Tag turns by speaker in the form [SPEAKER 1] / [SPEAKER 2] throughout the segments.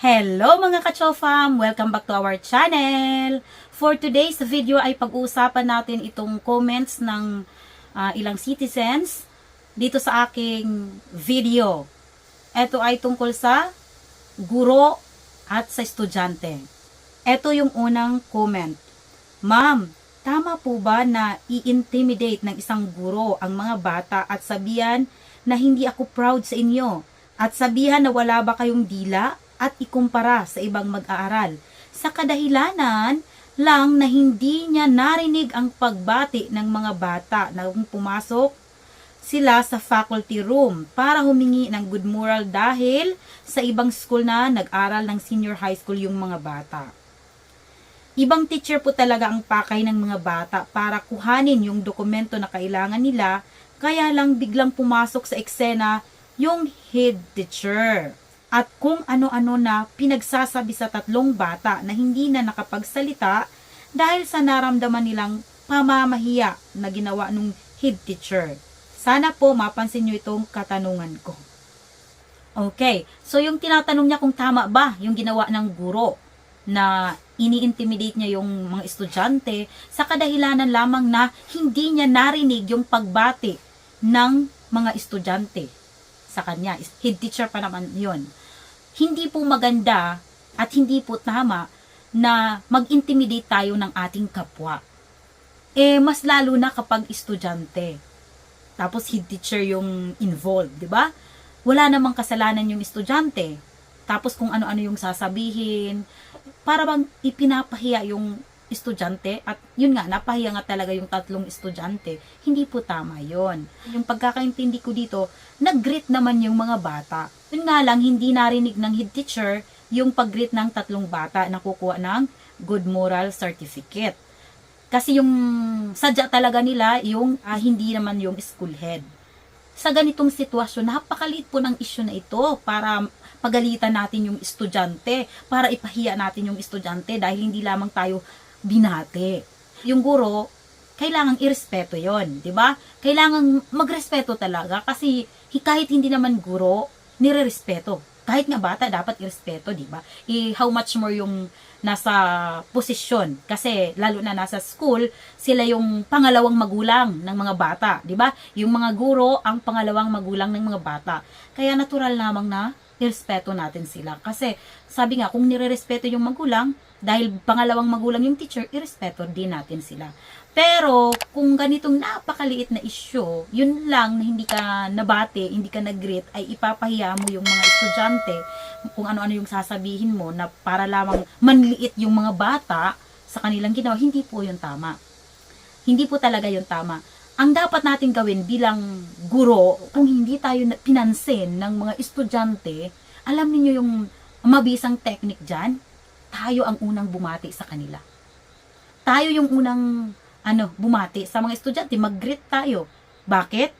[SPEAKER 1] Hello mga ka-chofam! Welcome back to our channel! For today's video ay pag-uusapan natin itong comments ng ah, ilang citizens dito sa aking video. Ito ay tungkol sa guro at sa estudyante. Ito yung unang comment. Ma'am, tama po ba na i-intimidate ng isang guro ang mga bata at sabihan na hindi ako proud sa inyo? At sabihan na wala ba kayong dila at ikumpara sa ibang mag-aaral? Sa kadahilanan lang na hindi niya narinig ang pagbati ng mga bata na pumasok sila sa faculty room para humingi ng good moral dahil sa ibang school na nag-aral ng senior high school yung mga bata. Ibang teacher po talaga ang pakay ng mga bata para kuhanin yung dokumento na kailangan nila, kaya lang biglang pumasok sa eksena yung head teacher. At kung ano-ano na pinagsasabi sa tatlong bata na hindi na nakapagsalita dahil sa naramdaman nilang pamamahiya na ginawa nung head teacher. Sana po mapansin nyo itong katanungan ko. Okay, so yung tinatanong niya kung tama ba yung ginawa ng guro na ini-intimidate niya yung mga estudyante sa kadahilanan lamang na hindi niya narinig yung pagbati ng mga estudyante sa kanya. Head teacher pa naman yon. Hindi po maganda at hindi po tama na mag-intimidate tayo ng ating kapwa. Eh, mas lalo na kapag estudyante. Tapos head teacher yung involved, di ba? Wala namang kasalanan yung estudyante. Tapos kung ano-ano yung sasabihin, para bang ipinapahiya yung estudyante at yun nga, napahiya nga talaga yung tatlong estudyante. Hindi po tama yon. Yung pagkakaintindi ko dito, nag-greet naman yung mga bata. Yun nga lang, hindi narinig ng head teacher yung pag-greet ng tatlong bata na kukuha ng good moral certificate. Kasi yung sadya talaga nila, yung ah, hindi naman yung school head. Sa ganitong sitwasyon, napakaliit po ng issue na ito para pagalitan natin yung estudyante, para ipahiya natin yung estudyante dahil hindi lamang tayo binate. Yung guro, kailangang irespeto yon, di ba? Kailangang magrespeto talaga kasi hi- kahit hindi naman guro, nire-respeto. Kahit nga bata, dapat irespeto, di ba? I, how much more yung nasa posisyon. Kasi lalo na nasa school, sila yung pangalawang magulang ng mga bata, di ba? Yung mga guro ang pangalawang magulang ng mga bata. Kaya natural lamang na irespeto natin sila. Kasi sabi nga, kung nire-respeto yung magulang, dahil pangalawang magulang yung teacher, irespeto din natin sila. Pero, kung ganitong napakaliit na issue, yun lang na hindi ka nabate, hindi ka nag-greet, ay ipapahiya mo yung mga estudyante kung ano-ano yung sasabihin mo na para lamang manliit yung mga bata sa kanilang ginawa, hindi po yun tama. Hindi po talaga yun tama. Ang dapat natin gawin bilang guro, kung hindi tayo na- pinansin ng mga estudyante, alam niyo yung mabisang technique dyan, tayo ang unang bumati sa kanila. Tayo yung unang ano, bumati sa mga estudyante, mag-greet tayo. Bakit?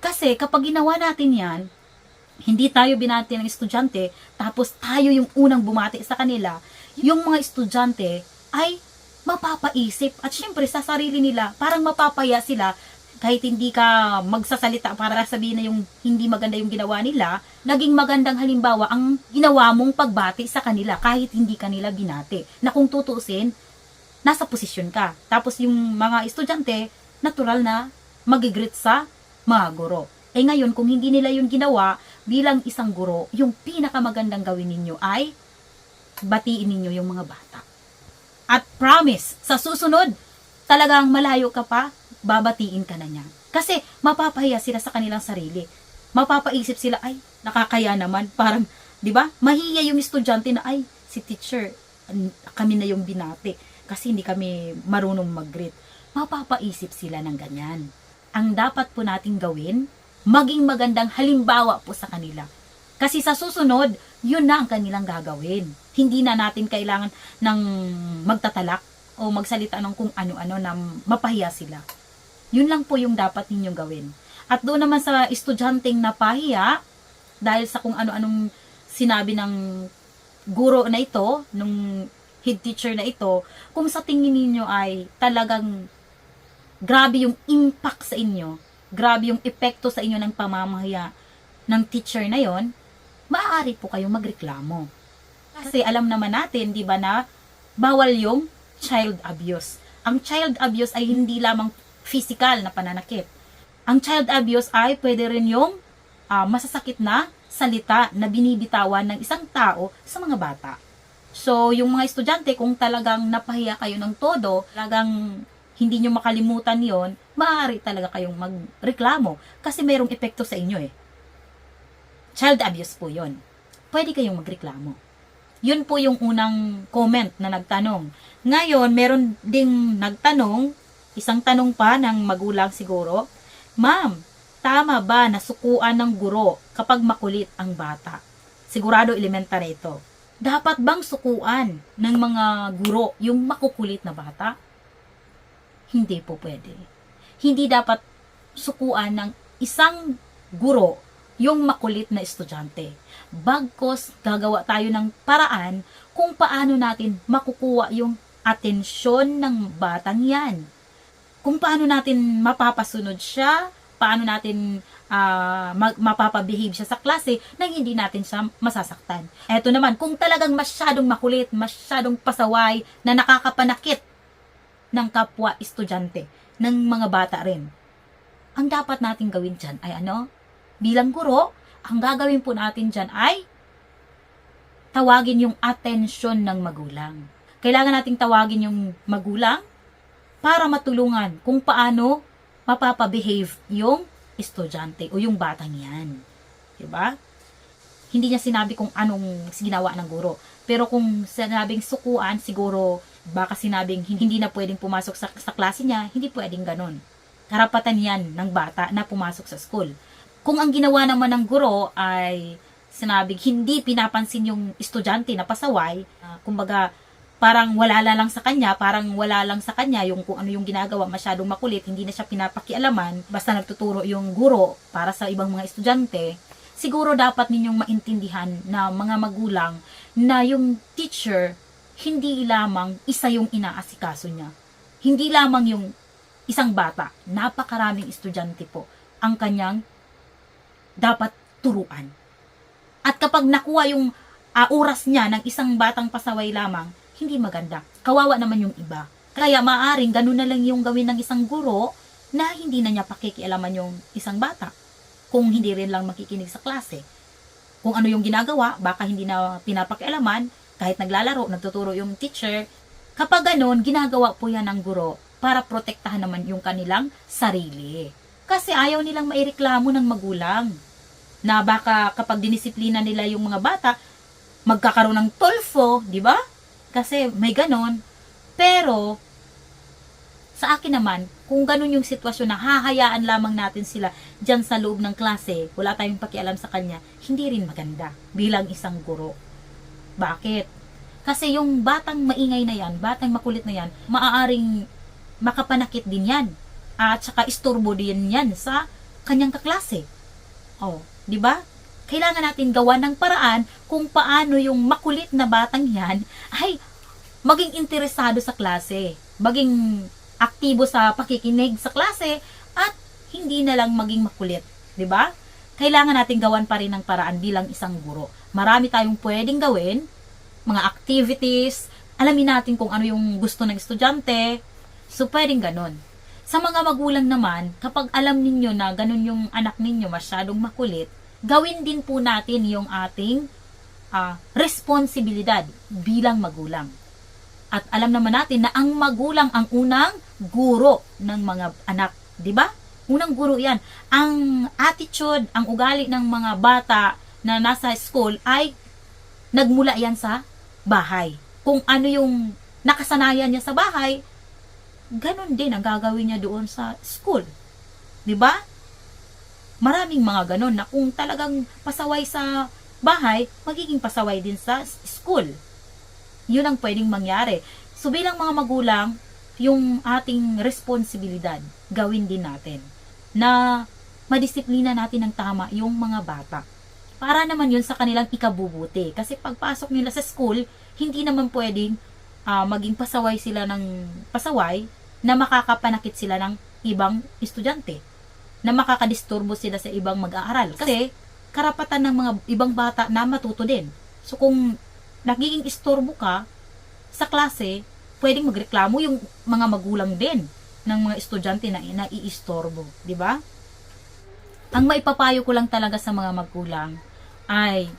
[SPEAKER 1] Kasi kapag ginawa natin yan, hindi tayo binati ng estudyante, tapos tayo yung unang bumati sa kanila, yung mga estudyante ay mapapaisip. At syempre, sa sarili nila, parang mapapaya sila kahit hindi ka magsasalita para sabihin na yung hindi maganda yung ginawa nila, naging magandang halimbawa ang ginawa mong pagbati sa kanila kahit hindi kanila binati. Na kung tutuusin, nasa posisyon ka. Tapos yung mga estudyante, natural na magigreet sa mga guro. Eh ngayon, kung hindi nila yun ginawa, bilang isang guro, yung pinakamagandang gawin ninyo ay batiin ninyo yung mga bata. At promise, sa susunod, talagang malayo ka pa, babatiin ka na niya. Kasi mapapahiya sila sa kanilang sarili. Mapapaisip sila, ay, nakakaya naman. Parang, di ba? Mahiya yung estudyante na, ay, si teacher, kami na yung binati. Kasi hindi kami marunong mag-greet. Mapapaisip sila ng ganyan. Ang dapat po nating gawin, maging magandang halimbawa po sa kanila. Kasi sa susunod, yun na ang kanilang gagawin. Hindi na natin kailangan ng magtatalak o magsalita ng kung ano-ano na mapahiya sila. Yun lang po yung dapat ninyong gawin. At doon naman sa estudyanteng napahiya, dahil sa kung ano-anong sinabi ng guro na ito, nung head teacher na ito, kung sa tingin ninyo ay talagang grabe yung impact sa inyo, grabe yung epekto sa inyo ng pamamahiya ng teacher na yon, maaari po kayong magreklamo. Kasi alam naman natin, di ba na, bawal yung child abuse. Ang child abuse ay hindi lamang physical na pananakit. Ang child abuse ay pwede rin yung ah, masasakit na salita na binibitawan ng isang tao sa mga bata. So, yung mga estudyante, kung talagang napahiya kayo ng todo, talagang hindi nyo makalimutan yon maaari talaga kayong magreklamo kasi mayroong epekto sa inyo eh. Child abuse po yon. Pwede kayong magreklamo. Yun po yung unang comment na nagtanong. Ngayon, meron ding nagtanong, isang tanong pa ng magulang siguro, Ma'am, tama ba na sukuan ng guro kapag makulit ang bata? Sigurado elementary ito. Dapat bang sukuan ng mga guro yung makukulit na bata? Hindi po pwede. Hindi dapat sukuan ng isang guro yung makulit na estudyante. Bagkos gagawa tayo ng paraan kung paano natin makukuha yung atensyon ng batang yan. Kung paano natin mapapasunod siya, paano natin mag- mapapabehave siya sa klase nang hindi natin siya masasaktan. Eto naman, kung talagang masyadong makulit, masyadong pasaway na nakakapanakit ng kapwa estudyante, ng mga bata rin. Ang dapat natin gawin dyan ay ano? Bilang guro, ang gagawin po natin dyan ay tawagin yung atensyon ng magulang. Kailangan nating tawagin yung magulang para matulungan kung paano mapapabehave yung estudyante o yung batang yan. Diba? Hindi niya sinabi kung anong ginawa ng guro. Pero kung sinabing sukuan, siguro baka sinabing hindi na pwedeng pumasok sa, sa klase niya, hindi pwedeng ganun. Karapatan yan ng bata na pumasok sa school. Kung ang ginawa naman ng guro ay sinabing hindi pinapansin yung estudyante na pasaway, ah, kumbaga parang wala lang sa kanya, parang wala lang sa kanya yung kung ano yung ginagawa, masyadong makulit, hindi na siya pinapakialaman, basta nagtuturo yung guro para sa ibang mga estudyante, siguro dapat ninyong maintindihan na mga magulang na yung teacher, hindi lamang isa yung inaasikaso niya. Hindi lamang yung isang bata, napakaraming estudyante po ang kanyang dapat turuan. At kapag nakuha yung ah, oras niya ng isang batang pasaway lamang, hindi maganda. Kawawa naman yung iba. Kaya maaring ganun na lang yung gawin ng isang guro na hindi na niya pakikialaman yung isang bata. Kung hindi rin lang makikinig sa klase. Kung ano yung ginagawa, baka hindi na pinapakialaman, kahit naglalaro, nagtuturo yung teacher. Kapag ganun, ginagawa po yan ng guro para protektahan naman yung kanilang sarili. Kasi ayaw nilang maireklamo ng magulang na baka kapag dinisiplina nila yung mga bata, magkakaroon ng tolfo, di ba? Kasi may ganon. Pero, sa akin naman, kung ganun yung sitwasyon na hahayaan lamang natin sila dyan sa loob ng klase, wala tayong pakialam sa kanya, hindi rin maganda bilang isang guro. Bakit? Kasi yung batang maingay na yan, batang makulit na yan, maaaring makapanakit din yan. At saka isturbo din yan sa kanyang kaklase. Oh, 'di ba? Kailangan natin gawa ng paraan kung paano yung makulit na batang 'yan ay maging interesado sa klase, maging aktibo sa pakikinig sa klase at hindi na lang maging makulit, 'di ba? Kailangan natin gawan pa rin ng paraan bilang isang guro. Marami tayong pwedeng gawin, mga activities, alamin natin kung ano yung gusto ng estudyante. So, pwedeng ganun. Sa mga magulang naman, kapag alam ninyo na ganun yung anak ninyo masyadong makulit, gawin din po natin yung ating ah, responsibilidad bilang magulang. At alam naman natin na ang magulang ang unang guro ng mga anak, 'di ba? Unang guro 'yan. Ang attitude, ang ugali ng mga bata na nasa school ay nagmula 'yan sa bahay. Kung ano yung nakasanayan niya sa bahay, ganun din ang gagawin niya doon sa school. 'Di ba? Maraming mga ganun na kung talagang pasaway sa bahay, magiging pasaway din sa school. Yun ang pwedeng mangyari. So bilang mga magulang, yung ating responsibilidad, gawin din natin na madisiplina natin ng tama yung mga bata. Para naman yun sa kanilang ikabubuti. Kasi pagpasok nila sa school, hindi naman pwedeng ah, maging pasaway sila ng pasaway na makakapanakit sila ng ibang estudyante. Na makakadisturbo sila sa ibang mag-aaral. Kasi karapatan ng mga ibang bata na matuto din. So kung nagiging istorbo ka sa klase, pwedeng magreklamo yung mga magulang din ng mga estudyante na naiistorbo, di ba? Ang maipapayo ko lang talaga sa mga magulang ay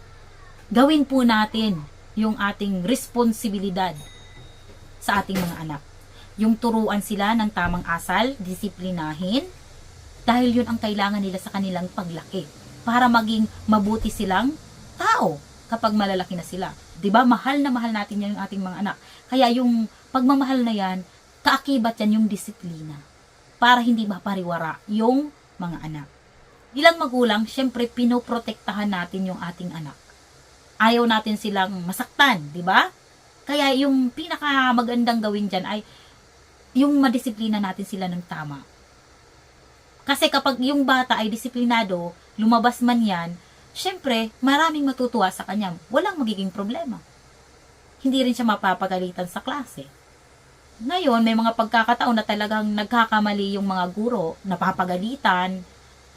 [SPEAKER 1] gawin po natin yung ating responsibilidad sa ating mga anak. Yung turuan sila ng tamang asal, disiplinahin, dahil yun ang kailangan nila sa kanilang paglaki para maging mabuti silang tao kapag malalaki na sila. 'Di ba? Mahal na mahal natin yan yung ating mga anak. Kaya yung pagmamahal na yan, kaakibat yan yung disiplina para hindi mapariwara yung mga anak. Bilang magulang, syempre pinoprotektahan natin yung ating anak. Ayaw natin silang masaktan, 'di ba? Kaya yung pinaka magandang gawin diyan ay yung madisiplina natin sila ng tama. Kasi kapag yung bata ay disiplinado, lumabas man yan, syempre, maraming matutuwa sa kanya. Walang magiging problema. Hindi rin siya mapapagalitan sa klase. Ngayon, may mga pagkakataon na talagang nagkakamali yung mga guro, napapagalitan,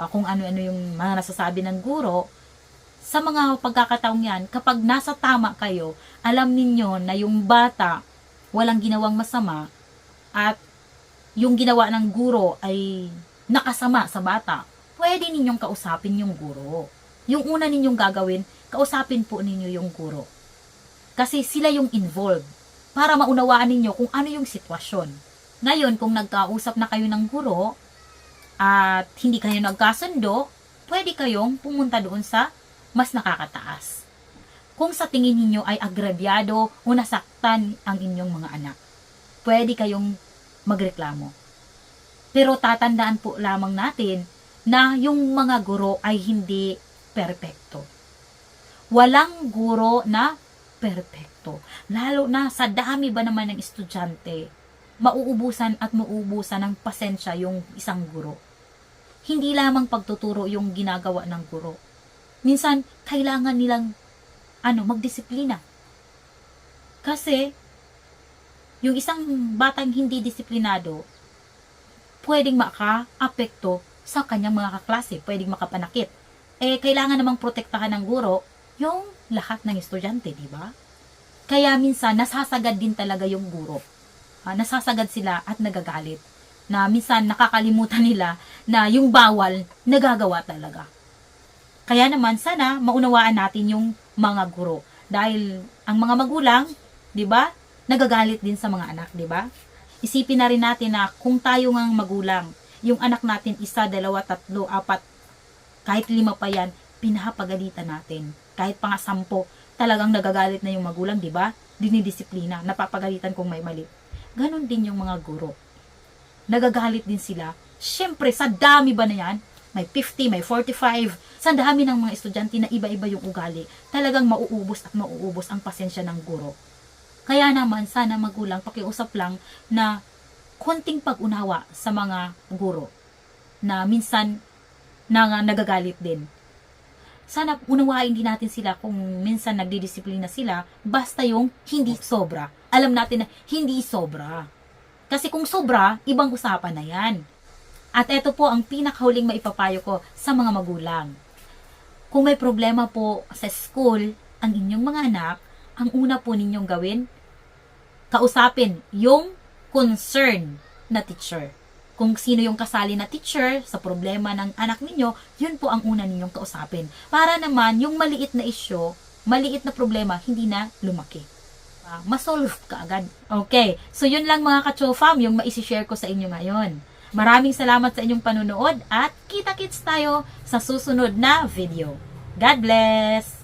[SPEAKER 1] ah, kung ano-ano yung mga nasasabi ng guro. Sa mga pagkakataong yan, kapag nasa tama kayo, alam ninyo na yung bata walang ginawang masama at yung ginawa ng guro ay nakasama sa bata, pwede ninyong kausapin yung guro. Yung una ninyong gagawin, kausapin po ninyo yung guro. Kasi sila yung involved para maunawaan ninyo kung ano yung sitwasyon. Ngayon, kung nagkausap na kayo ng guro at hindi kayo nagkasundo, pwede kayong pumunta doon sa mas nakakataas. Kung sa tingin ninyo ay agrabyado o nasaktan ang inyong mga anak, pwede kayong magreklamo. Pero tatandaan po lamang natin na yung mga guro ay hindi perpekto. Walang guro na perpekto. Lalo na sa dami ba naman ng estudyante, mauubusan at mauubusan ng pasensya yung isang guro. Hindi lamang pagtuturo yung ginagawa ng guro. Minsan, kailangan nilang ano, magdisiplina. Kasi, yung isang batang hindi disiplinado, pwedeng maka-apekto sa kanyang mga kaklase, pwedeng makapanakit. Eh, kailangan namang protektahan ng guro yung lahat ng estudyante, di ba? Kaya minsan, nasasagad din talaga yung guro. Ah, nasasagad sila at nagagalit. Na minsan, nakakalimutan nila na yung bawal, nagagawa talaga. Kaya naman, sana maunawaan natin yung mga guro. Dahil ang mga magulang, di ba, nagagalit din sa mga anak, di ba? Isipin na rin natin na kung tayo ngang magulang, yung anak natin isa, dalawa, tatlo, apat, kahit lima pa yan, pinapagalitan natin. Kahit pa nga sampo, talagang nagagalit na yung magulang, di ba? Dinidisiplina, napapagalitan kung may mali. Ganon din yung mga guro. Nagagalit din sila. Siyempre, sa dami ba na yan? May 50, may 45. Sa dami ng mga estudyante na iba-iba yung ugali, talagang mauubos at mauubos ang pasensya ng guro. Kaya naman, sana magulang, pakiusap lang na konting pag-unawa sa mga guro na minsan na nagagalit din. Sana unawain din natin sila kung minsan nagdidisiplina sila, basta yung hindi sobra. Alam natin na hindi sobra. Kasi kung sobra, ibang usapan na yan. At ito po ang pinakahuling maipapayo ko sa mga magulang. Kung may problema po sa school, ang inyong mga anak, ang una po ninyong gawin, kausapin yung concern na teacher. Kung sino yung kasali na teacher sa problema ng anak ninyo, yun po ang una ninyong kausapin. Para naman yung maliit na issue, maliit na problema, hindi na lumaki. Uh, masolve ka agad. Okay, so yun lang mga ka-chofam yung maisishare ko sa inyo ngayon. Maraming salamat sa inyong panunood at kita-kits tayo sa susunod na video. God bless!